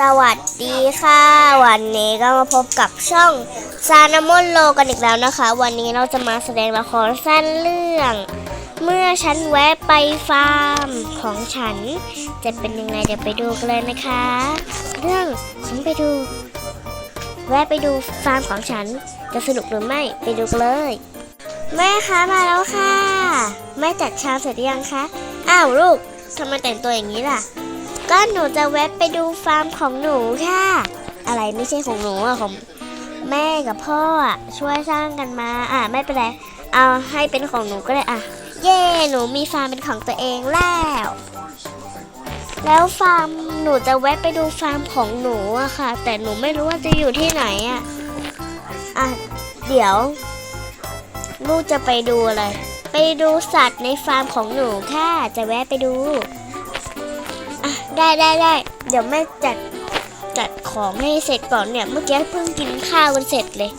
สวัสดีค่ะ วันนี้ก็มาพบกับช่องซานามอนโลกันอีกแล้วนะคะ วันนี้เราจะมาแสดงละครสั้นเรื่อง เมื่อฉันแวะไปฟาร์มของฉัน จะเป็นยังไงเดี๋ยวไปดูกันเลยนะคะ เรื่องฉันไปดู แวะไปดูฟาร์มของฉัน จะสนุกหรือไม่ไปดูกันเลย แม่คะมาแล้วค่ะแม่จัดชามเสร็จหรือยังคะอ้าวลูกทำไมแต่งตัวอย่างนี้ล่ะ ก็หนูจะแวะไปดูฟาร์มของหนูค่ะ อะไรไม่ใช่ของหนูอะของแม่กับพ่ออะช่วยสร้างกันมา อะไม่เป็นไร เอาให้เป็นของหนูก็ได้อะ เย่หนูมีฟาร์มเป็นของตัวเองแล้ว แล้วฟาร์มหนูจะแวะไปดูฟาร์มของหนูอะค่ะ แต่หนูไม่รู้ว่าจะอยู่ที่ไหนอะอะเดี๋ยว ลูกจะไปดูอะไร ไปดูสัตว์ในฟาร์มของหนูค่ะ จะแวะไปดู ได้ได้ได้เดี๋ยวแม่จัดจัดของให้เสร็จก่อนเนี่ย เมื่อกี้เพิ่งกินข้าวกันเสร็จเลย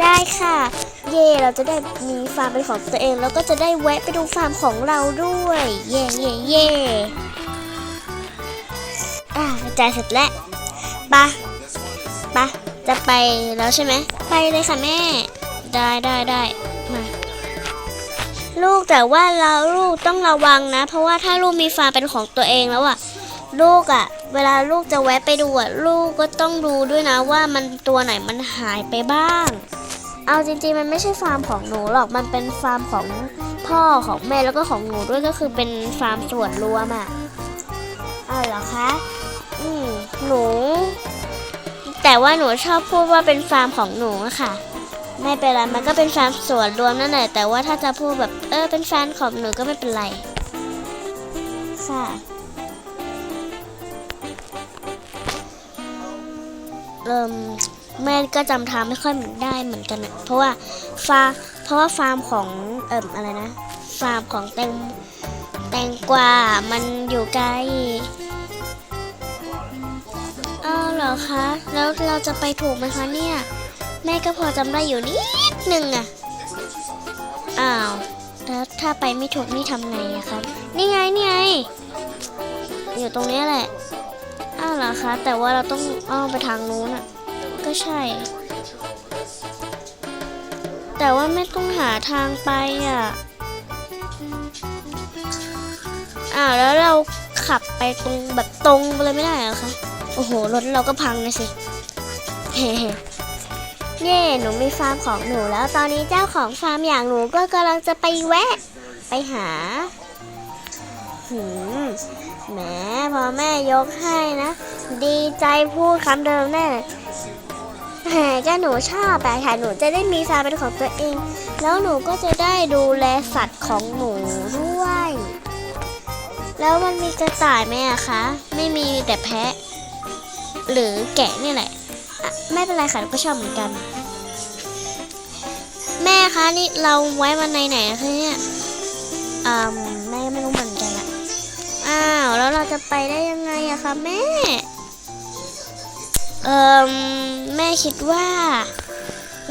ได้ค่ะ เย่เราจะได้มีฟาร์มเป็นของตัวเอง แล้วก็จะได้แวะไปดูฟาร์มของเราด้วย เย่เย่เย่อะจ่ายเสร็จแล้วปะปะจะไปแล้วใช่ไหม ไปเลยค่ะแม่ ได้ได้ได้ ลูกแต่ว่าเราลูกต้องระวังนะ เพราะว่าถ้าลูกมีฟาร์มเป็นของตัวเองแล้วอะลูกอะเวลาลูกจะแวะไปดูอะลูกก็ต้องดูด้วยนะว่ามันตัวไหนมันหายไปบ้าง เอาจริงๆมันไม่ใช่ฟาร์มของหนูหรอกมันเป็นฟาร์มของพ่อของแม่แล้วก็ของหนูด้วยก็คือเป็นฟาร์มส่วนรวมอะเอาเหรอคะอืมหนู แต่ว่าหนูชอบพูดว่าเป็นฟาร์มของหนูอะค่ะ ไม่เป็นไร มันก็เป็นแฟนส่วนรวมนั่นแหละ แต่ว่าถ้าจะพูดแบบเออเป็นแฟนของหนูก็ไม่เป็นไร ค่ะ เอิ่มแม่ก็จำทางไม่ค่อยเหมือนได้เหมือนกันอะเพราะว่าฟาร์มเพราะว่าฟาร์มของเอิ่มอะไรนะ ฟาร์มของแตงแตงกวา มันอยู่ไกลอ้าวเหรอคะ แล้วเราจะไปถูกไหมคะเนี่ย แม่ก็พอจำได้อยู่นิดนึงอะอ้าวแล้วถ้าไปไม่ถูกนี่ทำไงอะครับ นี่ไงนี่ไง อยู่ตรงนี้แหละ อ้าวเหรอคะ แต่ว่าเราต้องอ้อมไปทางนู้นอะก็ใช่ แต่ว่าไม่ต้องหาทางไปอะอ้าวแล้วเราขับไปตรงแบบตรงไปเลยไม่ได้เหรอคะ โอ้โหรถเราก็พังเลยสิเฮ้ เย่หนูมีฟาร์มของหนูแล้วตอนนี้เจ้าของฟาร์มอย่างหนูก็กำลังจะไปแวะ ไปหาหืมแหมพอแม่ยกให้นะ ดีใจพูดคำเดิมแน่แหมก็หนูชอบแต่ค่ะหนูจะได้มีฟาร์มเป็นของตัวเอง แล้วหนูก็จะได้ดูแลสัตว์ของหนูด้วย แล้วมันมีกระต่ายไหมอะคะ ไม่มีแต่แพะ หรือแกะนี่แหละอะ ไม่เป็นไรค่ะเราก็ชอบเหมือนกัน แม่คะนี่เราไว้วันในไหนนะคะเนี่ยอืมแม่ไม่รู้เหมือนกันอะอ้าวแล้วเราจะไปได้ยังไงอะคะแม่เอ่มแม่คิดว่า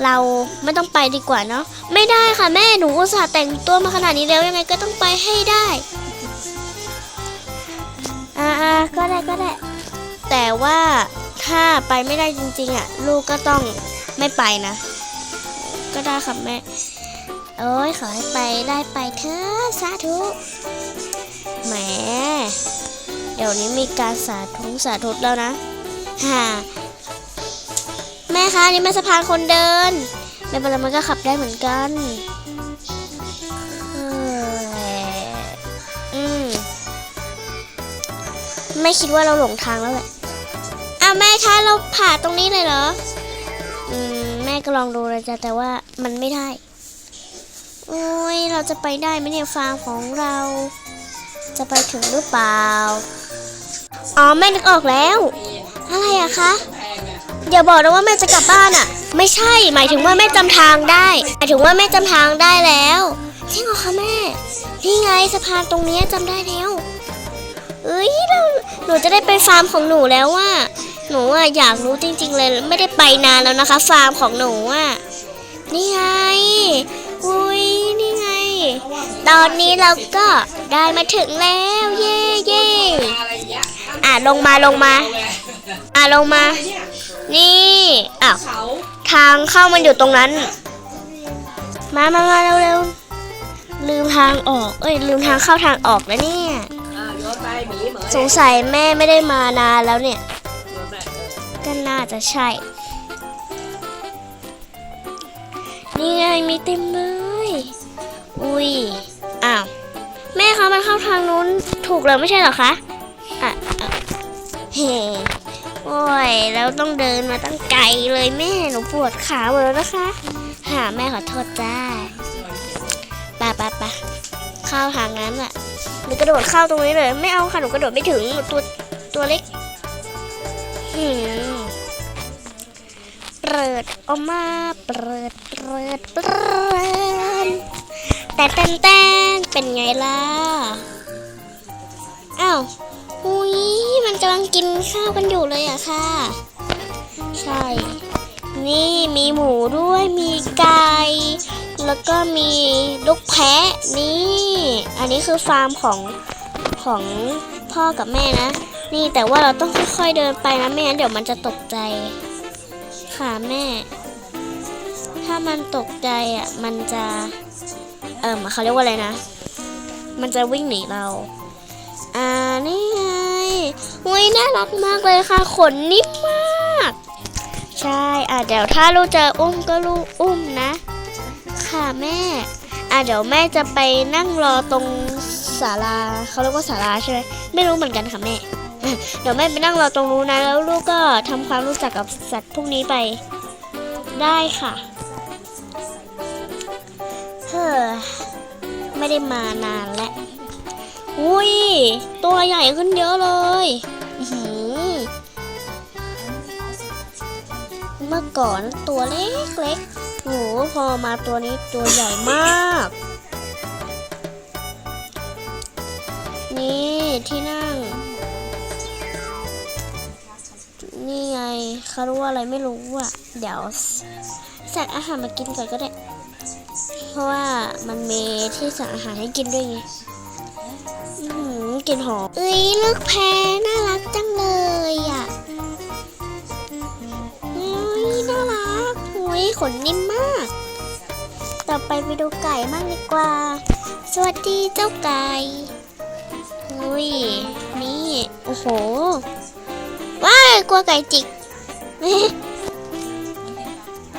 เราไม่ต้องไปดีกว่าเนาะไม่ได้ค่ะแม่หนูอุตส่าห์แต่งตัวมาขนาดนี้แล้วยังไงก็ต้องไปให้ได้อ่าๆก็ได้ก็ได้ แต่ว่า ถ้าไปไม่ได้จริงๆอะ ลูกก็ต้องไม่ไปนะ ก็ได้ค่ะแม่ โอ้ยขอให้ไปได้ไปเถอะสาธุแหมเดี๋ยวนี้มีการสาธุสาธุแล้วนะฮ่าแม่คะนี่แม่สะพานคนเดินไม่เป็นไรมันก็ขับได้เหมือนกันเอออืมไม่คิดว่าเราหลงทางแล้วแหละ อ้าวแม่คะเราผ่าตรงนี้เลยเหรอ อืมแม่ก็ลองดูเลยจ้ะแต่ว่ามันไม่ได้ โอ้ยเราจะไปได้ไหมเนี่ยฟาร์มของเรา จะไปถึงหรือเปล่า อ๋อแม่นึกออกแล้ว อะไรอะคะอย่าบอกนะว่าแม่จะกลับบ้านอะไม่ใช่ หมายถึงว่าแม่จำทางได้หมายถึงว่าแม่จำทางได้แล้วจริงเหรอคะแม่ นี่ไงสะพานตรงนี้จำได้แล้ว เอ้ยเราหนูจะได้ไปฟาร์มของหนูแล้วว่า นูอะอยากรู้จริง ๆ เลยไม่ได้ไปนานแล้วนะคะ ฟาร์มของหนูอะนี่ไงอุ้ยนี่ไง ตอนนี้เราก็ได้มาถึงแล้วเย่เย่อะลงมาลงมา อะลงมา นี่อ้าวทางเข้ามันอยู่ตรงนั้น มามามาเร็วเร็วลืมทางออกเอ้ยลืมทางเข้าทางออกแล้วเนี่ยสงสัยแม่ไม่ได้มานานแล้วเนี่ย ก็น่าจะใช่ นี่ไงมีเต็มเลย อุ้ย อ้าว แม่คะมันเข้าทางนู้นถูกแล้วไม่ใช่หรอคะอะเฮ้โอ้ยแล้วต้องเดินมาตั้งไกลเลยแม่หนูปวดขาหมดแล้วนะคะ หาแม่ขอโทษจ้าไปะปะปะเข้าทางนั้นอะหนูกระโดดเข้าตรงนี้เลย ไม่เอาค่ะหนูกระโดดไม่ถึงตัวตัวเล็ก หืมเปิดออกมาเปิดเปิดเปิดแต่แตนแตนเป็นไงล่ะอ้าวหุยมันกำลังกินข้าวกันอยู่เลยอะค่ะ ใช่ นี่มีหมูด้วยมีไก่แล้วก็มีลูกแพะนี่ อันนี้คือฟาร์มของของพ่อกับแม่นะ นี่แต่ว่าเราต้องค่อยๆเดินไปนะไม่งั้นเดี๋ยวมันจะตกใจ ค่ะแม่ ถ้ามันตกใจอะมันจะ เออเขาเรียกว่าอะไรนะ มันจะวิ่งหนีเรา อ่านี่ไงอุ้ยน่ารักมากเลยค่ะ ขนนิ่มมาก ใช่อะเดี๋ยวถ้าลูกจะอุ้มก็ลูกอุ้มนะ ค่ะแม่ อะเดี๋ยวแม่จะไปนั่งรอตรงศาลาเขาเรียกว่าศาลาใช่ไหมไม่รู้เหมือนกันค่ะแม่ เดี๋ยวแม่ไปนั่งรอตรงนู้นนะ แล้วลูกก็ทำความรู้จักกับสัตว์พวกนี้ไปได้ค่ะ เฮ้อ ไม่ได้มานานแล้ว อุ้ย ตัวใหญ่ขึ้นเยอะเลยเมื่อก่อนตัวเล็กเล็กๆโหพอมาตัวนี้ตัวใหญ่มาก นี่ที่นั่ง นี่ไงเขารู้ว่าอะไรไม่รู้อะ เดี๋ยวสั่งอาหารมากินก่อนก็ได้ เพราะว่ามันมีที่สั่งอาหารให้กินด้วยไงอื้อหือกลิ่นหอมเอ้ยลูกแพรน่ารักจังเลยอะเฮ้ยน่ารักหุยขนนิ่มมาก ต่อไปไปดูไก่บ้างดีกว่า สวัสดีเจ้าไก่อุ้ยนี่ โอ้โห ว้ายกลัวไก่จิก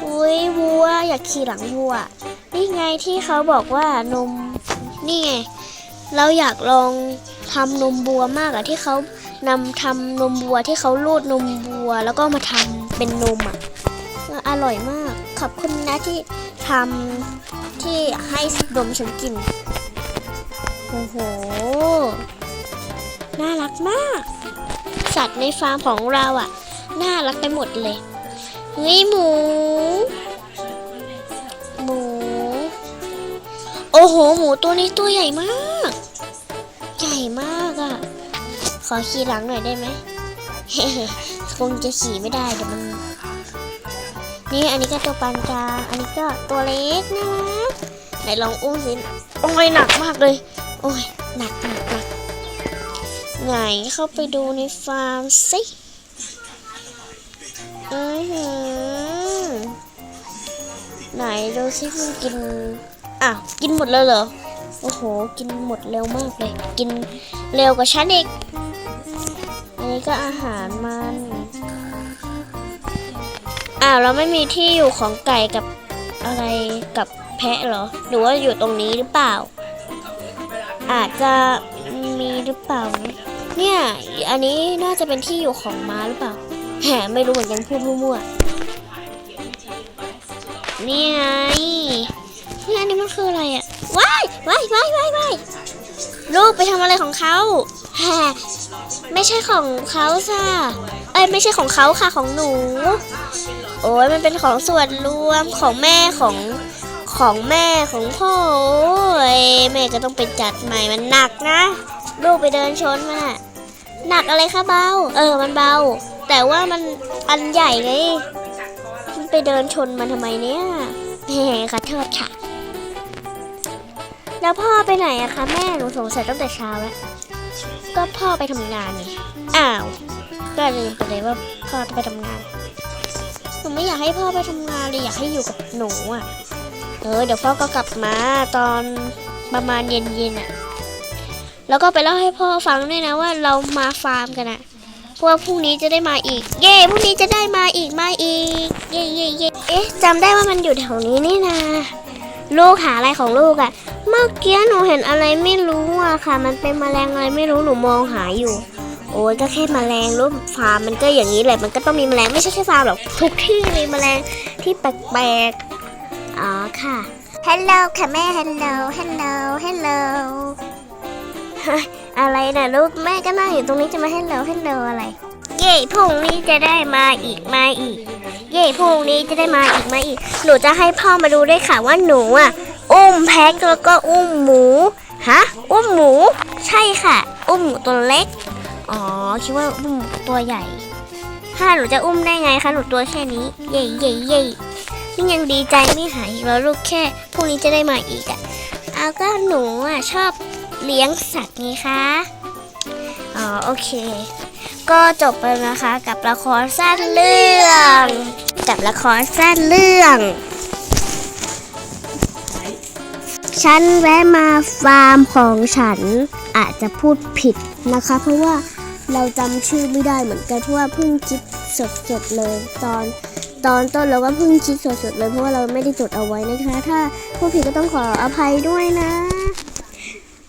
อุ้ยวัวอยากขี่หลังวัว นี่ไงที่เขาบอกว่านม นี่ไง เราอยากลองทำนมบัวมากอะที่เขานำทำนมบัวที่เขารูดนมบัว แล้วก็มาทำเป็นนมอะอออร่อยมาก ขอบคุณนะที่ทำที่ให้ดมฉันกิน โอ้โห น่ารักมาก สัตว์ในฟาร์มของเราอะน่ารักไปหมดเลยเฮ้ยหมู หมู โอ้โห หมูตัวนี้ตัวใหญ่มาก ใหญ่มากอะ่ะ ขอขี่หลังหน่อยได้ไหมคงจะขี่ไม่ได้เดี๋ยวมัน นี่อันนี้ก็ตัวปานกลาง อันนี้ก็ตัวเล็กน่ารักไหนลองอุ้มสิ โอ้ยหนักมากเลย โอ้ยหนักหนักหนัก ไหนเข้าไปดูในฟาร์มสิอือหือไหนดูซิมันกิน อะ กินหมดเลยเหรอ โอ้โห กินหมดเร็วมากเลย กินเร็วกว่าฉันอีก อันนี้ก็อาหารมัน อ้าวเราไม่มีที่อยู่ของไก่กับอะไรกับแพะเหรอ หรือว่าอยู่ตรงนี้หรือเปล่า อาจจะมีหรือเปล่านะ เนี่ย อันนี้น่าจะเป็นที่อยู่ของม้าหรือเปล่า แหมไม่รู้เหมือนกันพูดมั่วๆนี่ไงนี่อันนี้มันคืออะไรอะว้ายว้ายว้ายว้ายว้ายลูกไปทำอะไรของเขาแฮไม่ใช่ของเขาค่ะเอ้ยไม่ใช่ของเขาค่ะของหนู โอ้ยมันเป็นของส่วนรวมของแม่ของของแม่ของพ่อโอ้ยแม่ก็ต้องไปจัดใหม่มันหนักนะ ลูกไปเดินชนมันอะหนักอะไรคะเบา เออ มันเบา แต่ว่ามันอันใหญ่ไงมันไปเดินชนมันทำไมเนี่ยแหมขอโทษค่ะ แล้วพ่อไปไหนอะคะแม่ หนูสงสัยตั้งแต่เช้าแล้ว ก็พ่อไปทำงานนี่อ้าว ก็ลืมไปเลยว่าพ่อจะไปทำงานหนูไม่อยากให้พ่อไปทำงานเลยอยากให้อยู่กับหนูอะเออ เดี๋ยวพ่อก็กลับมาตอนประมาณเย็นๆอะ แล้วก็ไปเล่าให้พ่อฟังด้วยนะว่าเรามาฟาร์มกันอะเพราะว่าพรุ่งนี้จะได้มาอีก เย่พรุ่งนี้จะได้มาอีกมาอีก เย่เย่เย่เอ๊ะจำได้ว่ามันอยู่แถวนี้นี่นะลูกหาอะไรของลูกอะเมื่อกี้หนูเห็นอะไรไม่รู้อะค่ะ มันเป็นแมลงอะไรไม่รู้หนูมองหาอยู่ โอ้ยก็แค่แมลงรูปฟาร์มมันก็อย่างนี้แหละมันก็ต้องมีแมลงไม่ใช่แค่ฟาร์มหรอกทุกที่มีแมลงที่แปลกๆอ๋อค่ะฮัลโหลค่ะแม่ฮัลโอะไรนะลูกแม่ก็นั่งอยู่ตรงนี้จะมาฮัลโหลฮัลโหลอะไร เย่พรุ่งนี้จะได้มาอีกมาอีก เย่พรุ่งนี้จะได้มาอีกมาอีก หนูจะให้พ่อมาดูด้วยค่ะว่าหนูอะอุ้มแพ็คแล้วก็อุ้มหมูฮะอุ้มหมู ใช่ค่ะ อุ้มหมูตัวเล็กอ๋อคิดว่าอุ้มตัวใหญ่ถ้าหนูจะอุ้มได้ไงคะหนูตัวแค่นี้ เย่เย่เย่นี่ยังดีใจไม่หายแล้วลูกแค่พรุ่งนี้จะได้มาอีกอะ่ะเอาก็หนูอะชอบ เลี้ยงสัตว์ไงคะอ๋อโอเค ก็จบไปนะคะ กับละครสั้นเรื่อง กับละครสั้นเรื่อง ฉันแวะมาฟาร์มของฉันอาจจะพูดผิดนะคะ เพราะว่าเราจำชื่อไม่ได้เหมือนกันเพราะว่าเพิ่งคิดสดๆเลยตอนตอนต้นเราก็เพิ่งคิดสดๆเลยเพราะว่าเราไม่ได้จดเอาไว้นะคะ ถ้าพูดผิดก็ต้องขออภัยด้วยนะ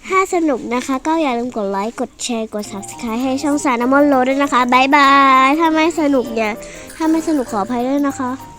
ถ้าสนุกนะคะ ก็อย่าลืมกดไลค์ กดแชร์ กด subscribe ให้ช่องสารน้ำมนโลด้วยนะคะบายบาย ถ้าไม่สนุกเนี่ย ถ้าไม่สนุกขออภัยด้วยนะคะ